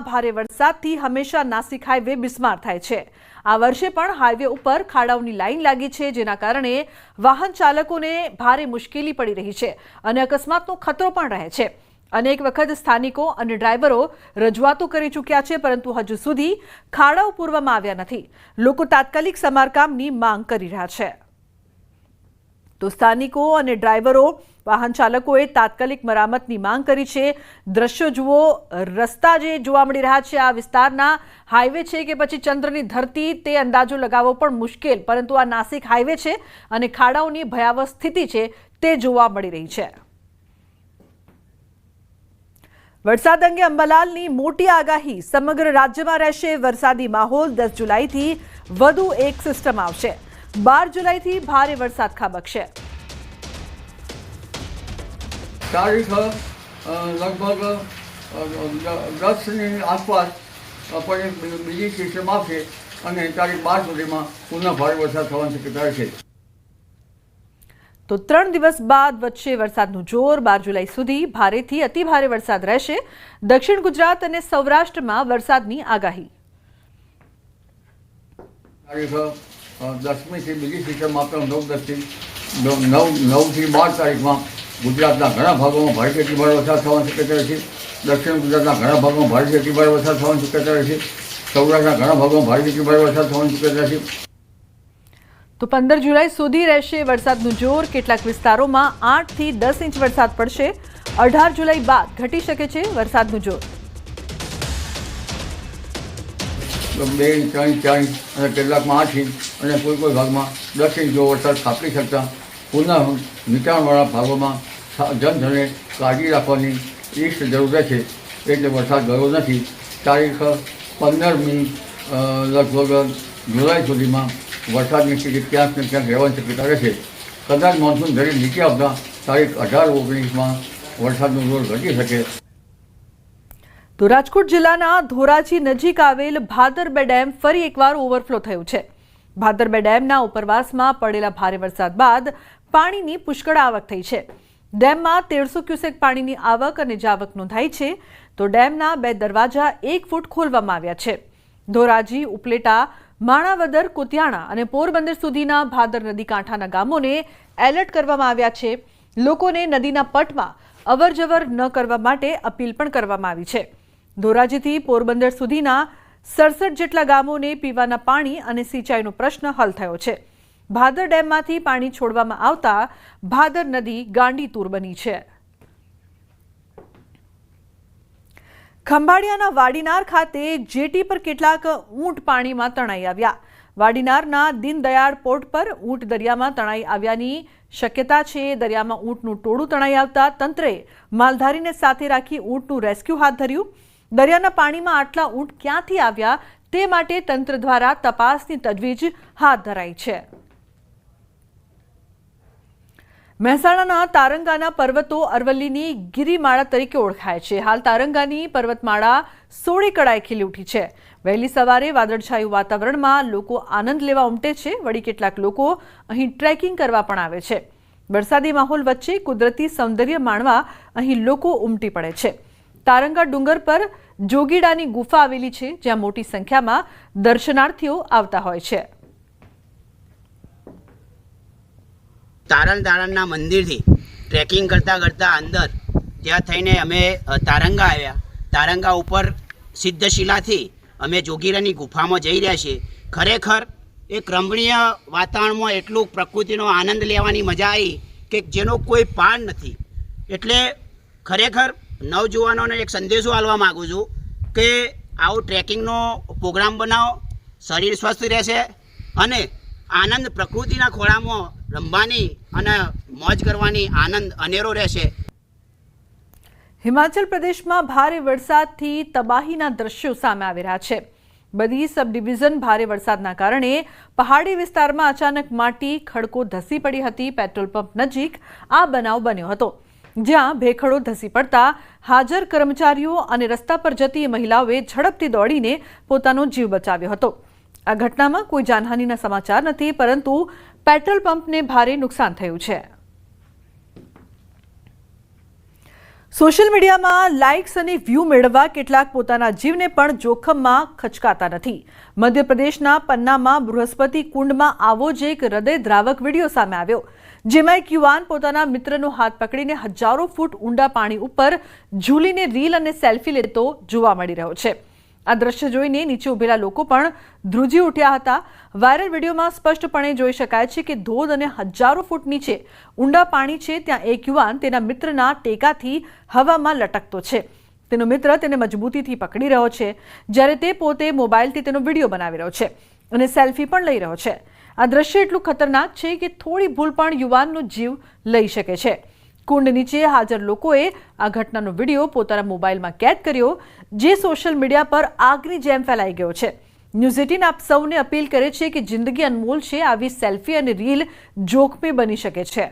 ભારે વરસાદથી હંમેશા નાસિક હાઈવે બિસ્માર થાય છે. આ વર્ષે પણ હાઈવે ઉપર ખાડાઓની લાઈન લાગી છે, જેના કારણે વાહન ચાલકોને ભારે મુશ્કેલી પડી રહી છે અને અકસ્માતનો ખતરો પણ રહે છે. અનેક વખત સ્થાનિકો અને ડ્રાઈવરો રજૂઆતો કરી ચૂક્યા છે, પરંતુ હજુ સુધી ખાડાઓ પૂરવામાં આવ્યા નથી. લોકો તાત્કાલિક સમારકામની માંગ કરી રહ્યા છે. તો સ્થાનિકો અને ડ્રાઈવરો, વાહન ચાલકોએ તાત્કાલિક મરામતની માંગ કરી છે. દ્રશ્યો જુઓ, રસ્તા જે જોવા મળી રહ્યા છે, આ વિસ્તારના હાઈવે છે કે પછી ચંદ્રની ધરતી, તે અંદાજો લગાવવો પણ મુશ્કેલ, પરંતુ આ નાસિક હાઈવે છે અને ખાડાઓની ભયાવહ સ્થિતિ છે, તે જોવા મળી રહી છે. વરસાદ અંગે અંબાલાલની મોટી આગાહી, સમગ્ર રાજ્યમાં રહેશે વરસાદી માહોલ, દસ જુલાઈથી વધુ એક સિસ્ટમ આવશે. બાર જુલાઈથી ભારે વરસાદ ખાબકશે. તારીખ લગભગ દસની આસપાસ પણ બીજી સિસ્ટમ આવશે અને તારીખ બાર સુધીમાં પુનઃ ભારે વરસાદ થવાની શક્યતા છે તો ત્રણ દિવસ બાદ વચ્ચે વરસાદનું જોર બાર જુલાઈ સુધી ભારેથી અતિ ભારે વરસાદ રહેશે. દક્ષિણ ગુજરાત અને સૌરાષ્ટ્રમાં વરસાદની આગાહી. દસમીથી બીજી સિસ્ટમ આપણે નવ દસથી નવ, નવ- નવથી બાર તારીખમાં ગુજરાતના ઘણા ભાગોમાં ભારે અતિભારે વરસાદ થવાની શક્યતા છે દક્ષિણ ગુજરાતના ઘણા ભાગોમાં ભારે અતિભારે વરસાદ થવાની શક્યતા છે સૌરાષ્ટ્રના ઘણા ભાગોમાં ભારે અતિભારે વરસાદ થવાની શક્યતા છે તો પંદર જુલાઈ સુધી રહેશે વરસાદનું જોર. કેટલાક વિસ્તારોમાં આઠથી દસ ઇંચ વરસાદ પડશે. અઢાર જુલાઈ બાદ ઘટી શકે છે વરસાદનું જોર. બે ઇંચ ત્રણ ઇંચ ચાર ઇંચ અને કેટલાકમાં આઠ ઇંચ અને કોઈ કોઈ ભાગમાં દસ ઇંચ જેવો વરસાદ ખાપી શકતા પુનઃ નીચાણવાળા ભાગોમાં જનધને કાળજી રાખવાની ઈષ્ટ જરૂર છે. એટલે વરસાદ ગયો નથી. તારીખ પંદરમી લગભગ જુલાઈ સુધીમાં વરસાદની સ્થિતિ ક્યાંક ને ક્યાંક રહેવાની શક્યતા રહેશે કદાચ મોન્સૂન ધરી નીચે આવતા તારીખ અઢાર ઓગણીસમાં વરસાદનું જોર ઘટી શકે. તો રાજકોટ જિલ્લાના ધોરાજી નજીક આવેલ ભાદરબે ડેમ ફરી એકવાર ઓવરફ્લો થયું છે. ભાદરબે ડેમના ઉપરવાસમાં પડેલા ભારે વરસાદ બાદ પાણીની પુષ્કળ આવક થઈ છે. ડેમમાં તેરસો ક્યુસેક પાણીની આવક અને જાવક નોંધાઈ છે. તો ડેમના બે દરવાજા એક ફૂટ ખોલવામાં આવ્યા છે. ધોરાજી, ઉપલેટા, માણાવદર, કુતિયાણા અને પોરબંદર સુધીના ભાદર નદી કાંઠાના ગામોને એલર્ટ કરવામાં આવ્યા છે. લોકોને નદીના પટમાં અવરજવર ન કરવા માટે અપીલ પણ કરવામાં આવી છે. ધોરાજીથી પોરબંદર સુધીના સડસઠ જેટલા ગામોને પીવાના પાણી અને સિંચાઈનો પ્રશ્ન હલ થયો છે. ભાદર ડેમમાંથી પાણી છોડવામાં આવતા ભાદર નદી ગાંડીતુર બની છે. ખંભાળિયાના વાડીનાર ખાતે જેટી પર કેટલાક ઊંટ પાણીમાં તણાઈ આવ્યા. વાડીનારના દીનદયાળ પોર્ટ પર ઊંટ દરિયામાં તણાઈ આવ્યાની શક્યતા છે. દરિયામાં ઊંટનું ટોળું તણાઈ આવતા તંત્રે માલધારીને સાથે રાખી ઊંટનું રેસ્ક્યુ હાથ ધર્યું. દરિયાના પાણીમાં આટલા ઊંટ ક્યાંથી આવ્યા તે માટે તંત્ર દ્વારા તપાસની તજવીજ હાથ ધરાઈ છે. મહેસાણાના તારંગાના પર્વતો અરવલ્લીની ગિરિમાળા તરીકે ઓળખાય છે. હાલ તારંગાની પર્વતમાળા સોળે કળાએ ખીલી ઉઠી છે. વહેલી સવારે વાદળછાયું વાતાવરણમાં લોકો આનંદ લેવા ઉમટે છે. વળી કેટલાક લોકો અહીં ટ્રેકિંગ કરવા પણ આવે છે. વરસાદી માહોલ વચ્ચે કુદરતી સૌંદર્ય માણવા અહીં લોકો ઉમટી પડે છે. તારંગા ડુંગર પર જોગીડાની ગુફા આવેલી છે, જ્યાં મોટી સંખ્યામાં દર્શનાર્થીઓ આવતા હોય છે. તારણ તારણના મંદિરથી ટ્રેકિંગ કરતાં કરતાં અંદર ત્યાં થઈને અમે તારંગા આવ્યા. તારંગા ઉપર સિદ્ધશિલાથી અમે જોગીરાની ગુફામાં જઈ રહ્યા છીએ. ખરેખર એક રમણીય વાતાવરણમાં એટલું પ્રકૃતિનો આનંદ લેવાની મજા આવી કે જેનો કોઈ પાર નથી. એટલે ખરેખર નવજુવાનોને એક સંદેશો આપવા માગું છું કે આવો ટ્રેકિંગનો પ્રોગ્રામ બનાવો, શરીર સ્વસ્થ રહેશે અને આનંદ પ્રકૃતિના ખોળામાં રમવાની અને મોજ કરવાની આનંદ અનેરો રહેશે. હિમાચલ પ્રદેશમાં ભારે વરસાદથી તબાહીના દ્રશ્યો સામે આવી રહ્યા છે. બધી સબ ડિવિઝન ભારે વરસાદના કારણે પહાડી વિસ્તારમાં અચાનક માટી, ખડકો ધસી પડી હતી, પેટ્રોલ પંપ નજીક આ બનાવ બન્યો હતો. જ્યાં ભેખડો ધસી પડતા હાજર કર્મચારીઓ અને રસ્તા પર જતી મહિલાઓએ ઝડપથી દોડીને પોતાનો જીવ બચાવ્યો હતો. આ ઘટનામાં કોઈ જાનહાનિના સમાચાર નથી, પરંતુ પેટ્રોલ પંપને ભારે નુકસાન થયું છે. સોશિયલ મીડિયામાં લાઇક્સ અને વ્યૂ મેળવવા કેટલાક પોતાના જીવને પણ જોખમમાં ખચકાતા નથી. મધ્યપ્રદેશના પન્નામાં બૃહસ્પતિ કુંડમાં આવો જ એક હૃદયદ્રાવક વીડિયો સામે આવ્યો, જેમાં એક યુવાન પોતાના મિત્રનો હાથ પકડીને હજારો ફૂટ ઊંડા પાણી ઉપર ઝૂલીને રીલ અને સેલ્ફી લેતો જોવા મળી રહ્યો છે. આ દ્રશ્ય જોઈને નીચે ઉભેલા લોકો પણ ધ્રુજી ઉઠ્યા હતા. વાયરલ વિડીયોમાં સ્પષ્ટપણે જોઈ શકાય છે કે ધોધ અને હજારો ફૂટ નીચે ઊંડા પાણી છે. ત્યાં એક યુવાન તેના મિત્રના ટેકાથી હવામાં લટકતો છે. તેનો મિત્ર તેને મજબૂતીથી પકડી રહ્યો છે. જ્યારે તે પોતે મોબાઈલથી તેનો વીડિયો બનાવી રહ્યો છે અને સેલ્ફી પણ લઈ રહ્યો છે. આ દ્રશ્ય એટલું ખતરનાક છે કે થોડી ભૂલ પણ યુવાનનો જીવ લઈ શકે છે. કુંડ નીચે હાજર લોકોએ આ ઘટનાનો વીડિયો પોતાના મોબાઈલમાં કેદ કર્યો, જે સોશિયલ મીડિયા પર આગની જેમ ફેલાઈ ગયો છે. ન્યૂઝ એટીન આપ સૌને અપીલ કરે છે કે જિંદગી અનમોલ છે, આવી સેલ્ફી અને રીલ જોખમી બની શકે છે.